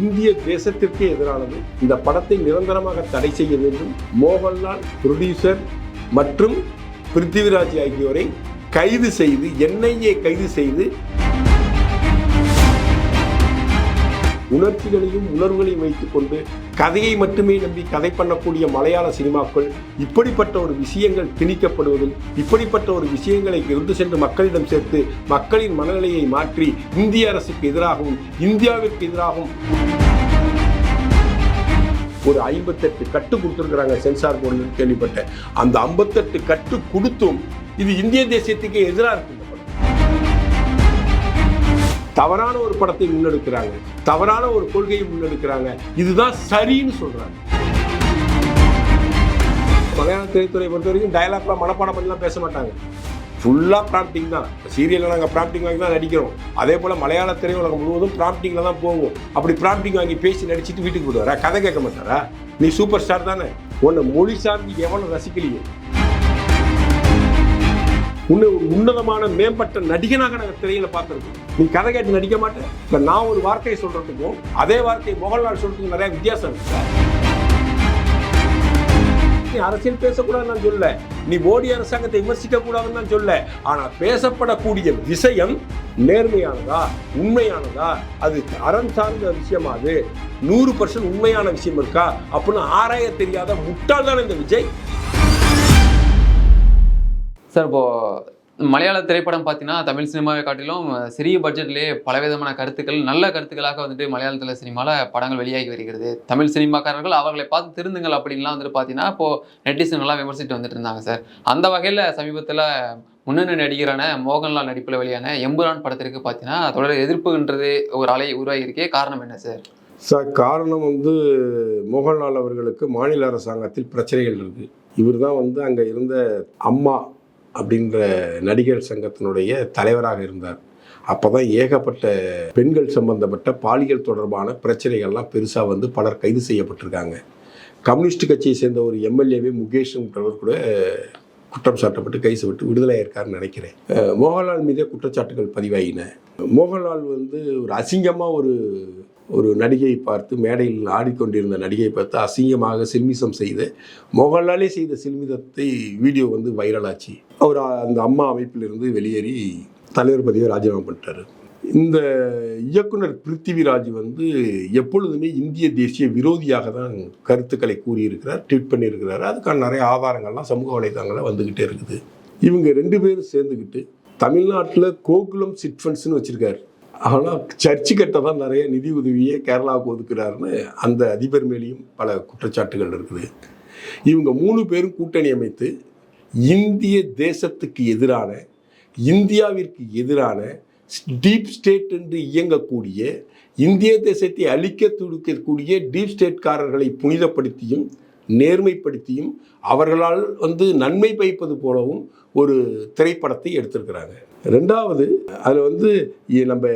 இந்திய தேசத்திற்கே எதிரானது இந்த படத்தை நிரந்தரமாக தடை செய்ய வேண்டும். மோகன்லால் ப்ரொடியூசர் மற்றும் பிருத்திவிராஜ் ஆகியோரை கைது செய்து என்ஐஏ கைது செய்து உணர்ச்சிகளையும் உணர்வுகளையும் வைத்துக்கொண்டு கதையை மட்டுமே நம்பி கதை பண்ணக்கூடிய மலையாள சினிமாக்கள் இப்படிப்பட்ட ஒரு விஷயங்கள் திணிக்கப்படுவதும் இப்படிப்பட்ட ஒரு விஷயங்களை கொண்டு சென்று மக்களிடம் சேர்த்து மக்களின் மனநிலையை மாற்றி இந்திய அரசுக்கு எதிராகவும் இந்தியாவிற்கு எதிராகவும் ஒரு ஐம்பத்தெட்டு கட்டு கொடுத்துருக்குறாங்க சென்சார் போர்டு கேள்விப்பட்டேன். அந்த ஐம்பத்தெட்டு கட்டு கொடுத்தும் இது இந்திய தேசியத்துக்கு எதிராக இருக்கு தவறான ஒரு படத்தை முன்னெடுக்கிறாங்க. தவறான ஒரு கொள்கையை முன்னெடுக்கிறாங்க. இதுதான் சரின்னு சொல்றாங்க. மலையாள திரைத்துறை பொறுத்த வரைக்கும் டயலாக்லாம் மனப்பாடம் பண்ணலாம் பேச மாட்டாங்க. ஃபுல்லாக ப்ராம்ப்டிங் தான். சீரியலில் நாங்கள் ப்ராம்ப்டிங் வாங்கி தான் நடிக்கிறோம். அதே போல் மலையாள திரையுலகம் முழுவதும் ப்ராம்ப்டிங்கில் தான் போவோம். அப்படி ப்ராம்ப்டிங் வாங்கி பேசி நடிச்சிட்டு வீட்டுக்கு போடுவாரா கதை கேட்க மாட்டாரா? நீ சூப்பர் ஸ்டார் தானே. உன்னை மொழி சார்ந்து எவனும் ரசிக்கலையே. உன்னை ஒரு உன்னதமான மேம்பட்ட நடிகனாக நாங்கள் திரையில பார்த்துருக்கோம். நீ கதை கேட்டு நடிக்க மாட்டேன் இப்போ நான் ஒரு வார்த்தையை சொல்றதுக்கும் அதே வார்த்தையை மோகன்லால் சொல்றதுக்கும் நிறைய வித்தியாசம் இருக்கு. நீ அரசியல் பேசக்கூடாதுன்னு நான் சொல்ல. நீ மோடி அரசாங்கத்தை விமர்சிக்க கூடாதுன்னு நான் சொல்ல. ஆனால் பேசப்படக்கூடிய விஷயம் நேர்மையானதா உண்மையானதா? அது அறம் சார்ந்த விஷயமா அது? நூறு பர்சன்ட் உண்மையான விஷயம் இருக்கா? அப்படின்னு ஆராய தெரியாத முட்டாள்தான இந்த விஜய்? சார் இப்போ மலையாள திரைப்படம் பார்த்தீங்கன்னா தமிழ் சினிமாவை காட்டிலும் சிறிய பட்ஜெட்லேயே பலவிதமான கருத்துக்கள் நல்ல கருத்துக்களாக வந்துட்டு மலையாளத்தில் சினிமாவில் படங்கள் வெளியாகி வருகிறது. தமிழ் சினிமாக்காரர்கள் அவர்களை பார்த்து திருந்துங்கள் அப்படின்லாம் வந்துட்டு பார்த்தீங்கன்னா இப்போ நெட்டிசன்லாம் விமர்சித்து வந்துட்டு இருந்தாங்க சார். அந்த வகையில் சமீபத்தில் முன்னணி நடிகரான மோகன்லால் நடிப்பில் வெளியான எம்புரான் படத்திற்கு பார்த்தீங்கன்னா தொடர் எதிர்ப்புன்றது ஒரு அலை உருவாகியிருக்கே காரணம் என்ன சார்? சார் காரணம் வந்து மோகன்லால் அவர்களுக்கு மாநில அரசாங்கத்தில் பிரச்சனைகள் இருக்குது இவர் தான் வந்து அங்கே இருந்த அம்மா அப்படின்ற நடிகர் சங்கத்தினுடைய தலைவராக இருந்தார். அப்போ தான் ஏகப்பட்ட பெண்கள் சம்பந்தப்பட்ட பாலியல் தொடர்பான பிரச்சனைகள்லாம் பெருசாக வந்து பலர் கைது செய்யப்பட்டிருக்காங்க. கம்யூனிஸ்ட் கட்சியை சேர்ந்த ஒரு எம்எல்ஏவே முகேஷ்ன்றவர் கூட குற்றம் சாட்டப்பட்டு கைது விட்டு விடுதலையாயிருக்காருன்னு நினைக்கிறேன். மோகன்லால் மீதே குற்றச்சாட்டுகள் பதிவாகின மோகன்லால் வந்து ஒரு அசிங்கமாக ஒரு ஒரு நடிகையை பார்த்து மேடையில் ஆடிக்கொண்டிருந்த நடிகையை பார்த்து அசிங்கமாக சில்மிசம் செய்து மோகன்லாலே செய்த சில்மிதத்தை வீடியோ வந்து வைரலாச்சு அவர் அந்த அம்மா அமைப்பிலிருந்து வெளியேறி தலைவர் பதவியை ராஜினாமா பண்ணிட்டார். இந்த இயக்குனர் பிருத்திவிராஜ் வந்து எப்பொழுதுமே இந்திய தேசிய விரோதியாக தான் கருத்துக்களை கூறியிருக்கிறார் ட்வீட் பண்ணியிருக்கிறார். அதுக்கான நிறைய ஆதாரங்கள்லாம் சமூக வலைதளங்களில் வந்துக்கிட்டே இருக்குது. இவங்க ரெண்டு பேரும் சேர்ந்துக்கிட்டு தமிழ்நாட்டில் கோகுலம் சிட்ஃபண்ட்ஸ்னு வச்சுருக்காரு. ஆனால் சர்ச்சு கட்ட தான் நிறைய நிதி உதவியை கேரளாவுக்கு ஒதுக்குறாருன்னு அந்த அதிபர் மேலேயும் பல குற்றச்சாட்டுகள் இருக்குது. இவங்க மூணு பேரும் கூட்டணி அமைத்து இந்திய தேசத்துக்கு எதிரான இந்தியாவிற்கு எதிரான டீப் ஸ்டேட் என்று இயங்கக்கூடிய இந்திய தேசத்தை அழிக்க துடிக்கக்கூடிய டீப் ஸ்டேட்காரர்களை புனிதப்படுத்தியும் நேர்மைப்படுத்தியும் அவர்களால் வந்து நன்மை பயப்பது போலவும் ஒரு திரைப்படத்தை எடுத்திருக்கிறாங்க. ரெண்டாவது அதில் வந்து நம்ம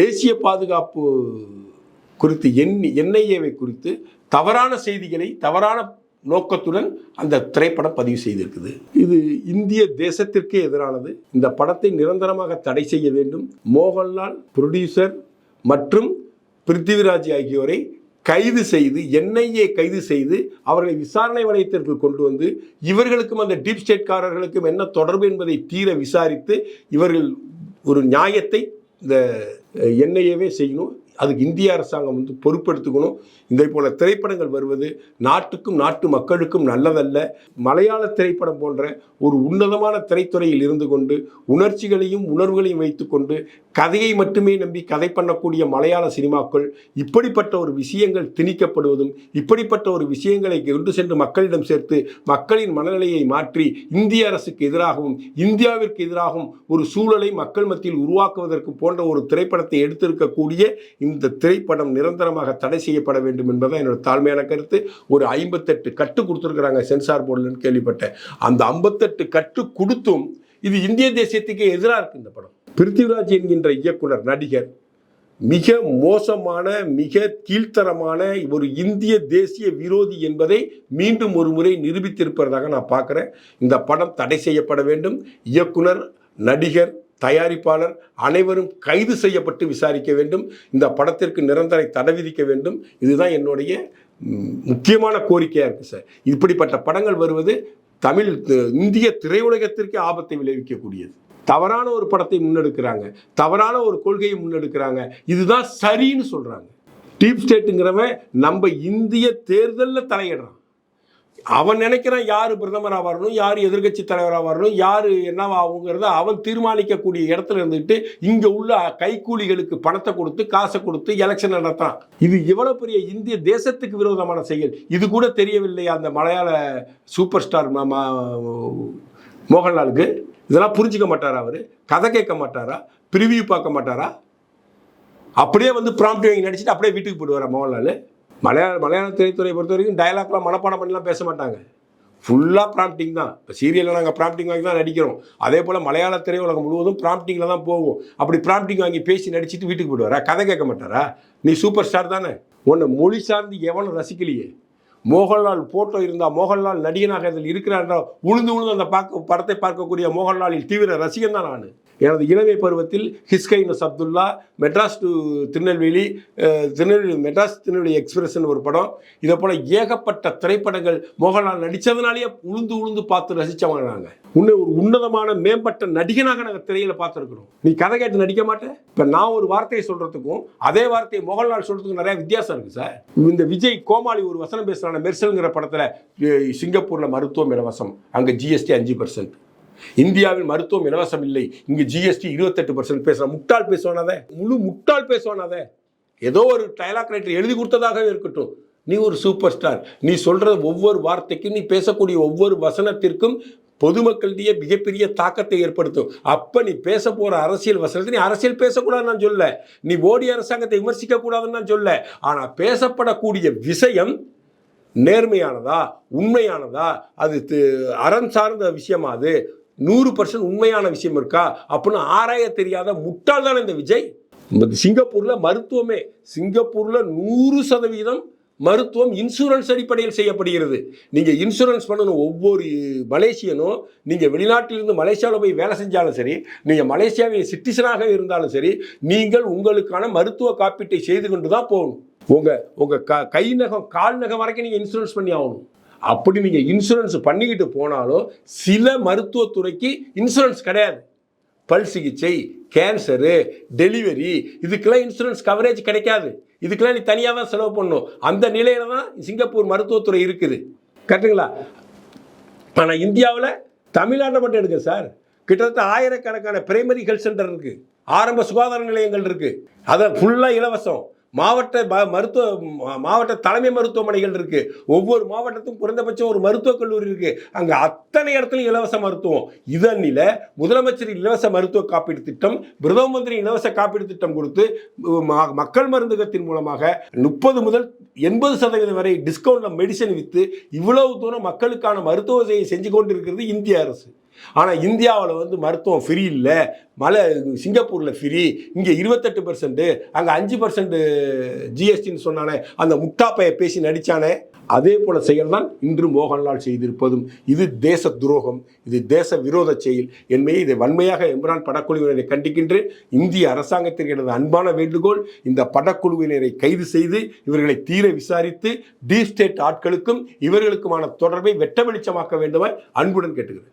தேசிய பாதுகாப்பு குறித்து என் என்ஐஏவை குறித்து தவறான செய்திகளை தவறான நோக்கத்துடன் அந்த திரைப்படம் பதிவு செய்திருக்குது. இது இந்திய தேசத்திற்கே எதிரானது. இந்த படத்தை நிரந்தரமாக தடை செய்ய வேண்டும். மோகன்லால் ப்ரொடியூசர் மற்றும் பிருத்திவிராஜ் ஆகியோரை கைது செய்து என்ஐஏ கைது செய்து அவர்களை விசாரணை வளையத்திற்கு கொண்டு வந்து இவர்களுக்கும் அந்த டீப் ஸ்டேட்காரர்களுக்கும் என்ன தொடர்பு என்பதை தீர விசாரித்து இவர்கள் ஒரு நியாயத்தை இந்த என்ஐஏவே செய்யணும். அதுக்கு இந்திய அரசாங்கம் வந்து பொறுப்பெடுத்துக்கணும். இதே போல திரைப்படங்கள் வருவது நாட்டுக்கும் நாட்டு மக்களுக்கும் நல்லதல்ல. மலையாள திரைப்படம் போன்ற ஒரு உன்னதமான திரைத்துறையில் இருந்து கொண்டு உணர்ச்சிகளையும் உணர்வுகளையும் வைத்துக்கொண்டு கதையை மட்டுமே நம்பி கதை பண்ணக்கூடிய மலையாள சினிமாக்கள் இப்படிப்பட்ட ஒரு விஷயங்கள் திணிக்கப்படுவதும் இப்படிப்பட்ட ஒரு விஷயங்களை கொண்டு சென்று மக்களிடம் சேர்த்து மக்களின் மனநிலையை மாற்றி இந்திய அரசுக்கு எதிராகவும் இந்தியாவிற்கு எதிராகவும் ஒரு சூழலை மக்கள் மத்தியில் உருவாக்குவதற்கு போன்ற ஒரு திரைப்படத்தை எடுத்திருக்கக்கூடிய இந்த திரைப்படம் நிரந்தரமாக தடை செய்யப்பட வேண்டும் என்பதுதான் என்னோட தாழ்மையான கருத்து. ஒரு ஐம்பத்தெட்டு கட்டு கொடுத்துருக்குறாங்க சென்சார் போர்டுலன்னு கேள்விப்பட்டேன். அந்த ஐம்பத்தெட்டு கட்டு கொடுத்தும் இது இந்திய தேசியத்துக்கு எதிராக இருக்கு இந்த படம். பிருத்திவிராஜ் என்கின்ற இயக்குனர் நடிகர் மிக மோசமான மிக கீழ்த்தரமான ஒரு இந்திய தேசிய விரோதி என்பதை மீண்டும் ஒரு முறை நிரூபித்திருப்பதாக நான் பார்க்குறேன். இந்த படம் தடை செய்யப்பட வேண்டும். இயக்குனர் நடிகர் தயாரிப்பாளர் அனைவரும் கைது செய்யப்பட்டு விசாரிக்க வேண்டும். இந்த படத்திற்கு நிரந்தர தடை விதிக்க வேண்டும். இதுதான் என்னுடைய முக்கியமான கோரிக்கையாக இருக்குது சார். இப்படிப்பட்ட படங்கள் வருவது தமிழ் இந்திய திரையுலகத்திற்கே ஆபத்தை விளைவிக்கக்கூடியது. தவறான ஒரு படத்தை முன்னெடுக்கிறாங்க. தவறான ஒரு கொள்கையை முன்னெடுக்கிறாங்க. இதுதான் சரின்னு சொல்கிறாங்க டீப் ஸ்டேட்டுங்கிறவன் நம்ம இந்திய தேர்தலில் தலையிடுறான். அவன் நினைக்கிறான் யார் பிரதமராக வரணும் யார் எதிர்க்கட்சி தலைவராக வரணும் யார் என்னவாகுங்கிறத அவன் தீர்மானிக்கக்கூடிய இடத்துல இருந்துட்டு இங்கே உள்ள கைக்கூலிகளுக்கு பணத்தை கொடுத்து காசை கொடுத்து எலெக்ஷன் நடத்தான் இது எவ்வளோ பெரிய இந்திய தேசத்துக்கு விரோதமான செயல். இது கூட தெரியவில்லையா அந்த மலையாள சூப்பர் ஸ்டார் மோகன்லாலுக்கு. இதெல்லாம் புரிஞ்சுக்க மாட்டாரா அவர்? கதை கேட்க மாட்டாரா? பிரிவியூ பார்க்க மாட்டாரா? அப்படியே வந்து ப்ராம்ப்ட் வாங்கி நடிச்சுட்டு அப்படியே வீட்டுக்கு போயிடுவாரா மோகன்லால்? மலையாள மலையாள திரைத்துறையை பொறுத்த வரைக்கும் டயலாக்லாம் மனப்பாடம் பண்ணலாம் பேச மாட்டாங்க. ஃபுல்லாக ப்ராம்ப்டிங் தான். இப்போ சீரியலில் நாங்கள் ப்ராம்ப்டிங் வாங்கி தான் நடிக்கிறோம். அதே போல் மலையாள திரையுலகம் முழுவதும் ப்ராம்ப்டிங்கில் தான் போகும். அப்படி ப்ராம்ப்டிங் வாங்கி பேசி நடிச்சுட்டு வீட்டுக்கு போயிடுவாரா? கதை கேட்க மாட்டாரா? நீ சூப்பர் ஸ்டார் தானே. உன்னை மொழி சார்ந்து எவனும் ரசிக்கலையே. மோகன்லால் போட்டோ இருந்தால் மோகன்லால் நடிகனாக இதில் இருக்கிறார் உழுந்து உளுந்து அந்த பார்க்க படத்தை பார்க்கக்கூடிய மோகன்லாலில் தீவிர ரசிகன் தான் நான். எனது இளமை பருவத்தில் his highness Abdullah Madras to Tirunelveli Tirunelveli Madras Tirunelveli எக்ஸ்பிரஸ்னு ஒரு படம். இதை போல் ஏகப்பட்ட திரைப்படங்கள் மோகன்லால் நடித்ததுனாலேயே உளுந்து உளுந்து பார்த்து ரசித்தவங்க நாங்கள் உன்னை ஒரு உன்னதமான மேம்பட்ட நடிகனாக நாங்கள் திரையில் பார்த்துருக்குறோம். நீ கதை கேட்டு நடிக்க மாட்டேன் இப்போ நான் ஒரு வார்த்தையை சொல்கிறதுக்கும் அதே வார்த்தையை மோகன்லால் சொல்கிறதுக்கும் நிறைய வித்தியாசம் இருக்குது சார். இந்த விஜய் கோமாளி ஒரு வசனம் பேசுகிறான மெர்சல்ங்கிற படத்தில் சிங்கப்பூரில் மருத்துவம் இலவசம். அங்கே ஜிஎஸ்டி அஞ்சு பர்சன்ட் இந்தியாவில் மருத்துவம் இலவசம் இல்லை. இங்கு ஜிஎஸ்டி இருபத்தெட்டு பர்சன்ட் பேசுகிறான் முட்டாள் பேசுவானாதே. முழு முட்டாள் பேசுவானாதே. ஏதோ ஒரு டயலாக் ரைட்டர் எழுதி கொடுத்ததாகவே இருக்கட்டும். நீ ஒரு சூப்பர் ஸ்டார் நீ சொல்கிற ஒவ்வொரு வார்த்தைக்கும் நீ பேசக்கூடிய ஒவ்வொரு வசனத்திற்கும் பொதுமக்களிடையே மிகப்பெரிய தாக்கத்தை ஏற்படுத்தும். அப்போ நீ பேச போகிற அரசியல் வசனத்தை நீ அரசியல் பேசக்கூடாதுன்னு நான் சொல்ல. நீ ஓடி அரசாங்கத்தை விமர்சிக்க கூடாதுன்னு நான் சொல்ல. ஆனால் பேசப்படக்கூடிய விஷயம் நேர்மையானதா உண்மையானதா அது அறம் சார்ந்த விஷயமா அது? நூறு பர்சன்ட் உண்மையான விஷயம் இருக்கா அப்படின்னு ஆராய தெரியாத முட்டாள்தானே இந்த விஜய்? சிங்கப்பூரில் மருத்துவமே சிங்கப்பூரில் நூறு சதவீதம் மருத்துவம் இன்சூரன்ஸ் அடிப்படையில் செய்யப்படுகிறது. நீங்கள் இன்சூரன்ஸ் பண்ணணும் ஒவ்வொரு மலேசியனும் நீங்கள் வெளிநாட்டிலிருந்து மலேசியாவில் போய் வேலை செஞ்சாலும் சரி நீங்கள் மலேசியாவின் சிட்டிசனாக இருந்தாலும் சரி நீங்கள் உங்களுக்கான மருத்துவ காப்பீட்டை செய்து கொண்டு தான் போகணும். உங்கள் உங்கள் க கை நகம் கால் நகம் வரைக்கும் நீங்கள் இன்சூரன்ஸ் பண்ணி ஆகணும். அப்படி நீங்கள் இன்சூரன்ஸ் பண்ணிக்கிட்டு போனாலும் சில மருத்துவத்துறைக்கு இன்சூரன்ஸ் கிடையாது. பல் சிகிச்சை கேன்சரு டெலிவரி இதுக்கெல்லாம் இன்சூரன்ஸ் கவரேஜ் கிடைக்காது. இதுக்கெல்லாம் நீ தனியாக தான் செலவு பண்ணணும். அந்த நிலையில தான் சிங்கப்பூர் மருத்துவத்துறை இருக்குது. கரெக்டுங்களா ஆனால் இந்தியாவில் தமிழ்நாட்டை மட்டும் எடுங்க சார். கிட்டத்தட்ட ஆயிரக்கணக்கான பிரைமரி ஹெல்த் சென்டர் இருக்குது ஆரம்ப சுகாதார நிலையங்கள் இருக்குது அதை ஃபுல்லாக இலவசம். மாவட்ட மருத்துவ மாவட்ட தலைமை மருத்துவமனைகள் இருக்கு. ஒவ்வொரு மாவட்டத்துக்கும் குறைந்தபட்சம் ஒரு மருத்துவக் கல்லூரி இருக்கு. அங்க அத்தனை இடத்துலையும் இலவச மருத்துவம். இதனில முதலமைச்சர் இலவச மருத்துவ காப்பீடு திட்டம் பிரதம மந்திரி இலவச காப்பீடு திட்டம் கொடுத்து மக்கள் மருந்தகத்தின் மூலமாக முப்பது முதல் எண்பது சதவீதம் வரை டிஸ்கவுண்ட்ல மெடிசன் வித்து இவ்வளவு தூரம் மக்களுக்கான மருத்துவ சேவை செஞ்சு கொண்டிருக்கிறது இந்திய அரசு. ஆனால் இந்தியாவில் வந்து மருத்துவம் ஃப்ரீ இல்லை. மலை சிங்கப்பூரில் ஃப்ரீ இங்கே இருபத்தெட்டு பர்சன்ட்டு அங்கே அஞ்சு பர்சன்ட்டு ஜிஎஸ்டின்னு சொன்னானே அந்த முட்டாப்பையை பேசி நடித்தானே அதே போல செயல் தான் இன்று மோகன்லால் செய்திருப்பதும். இது தேச துரோகம் இது தேச விரோத செயல். என்பதை இதை வன்மையாக இம்ரான் படக்குழுவினரை கண்டிக்கின்றேன். இந்திய அரசாங்கத்திற்கு எனது அன்பான வேண்டுகோள் இந்த படக்குழுவினரை கைது செய்து இவர்களை தீர விசாரித்து டீப் ஸ்டேட் ஆட்களுக்கும் இவர்களுக்குமான தொடர்பை வெட்ட வெளிச்சமாக்க வேண்டுமாய் அன்புடன் கேட்டுக்கிறேன்.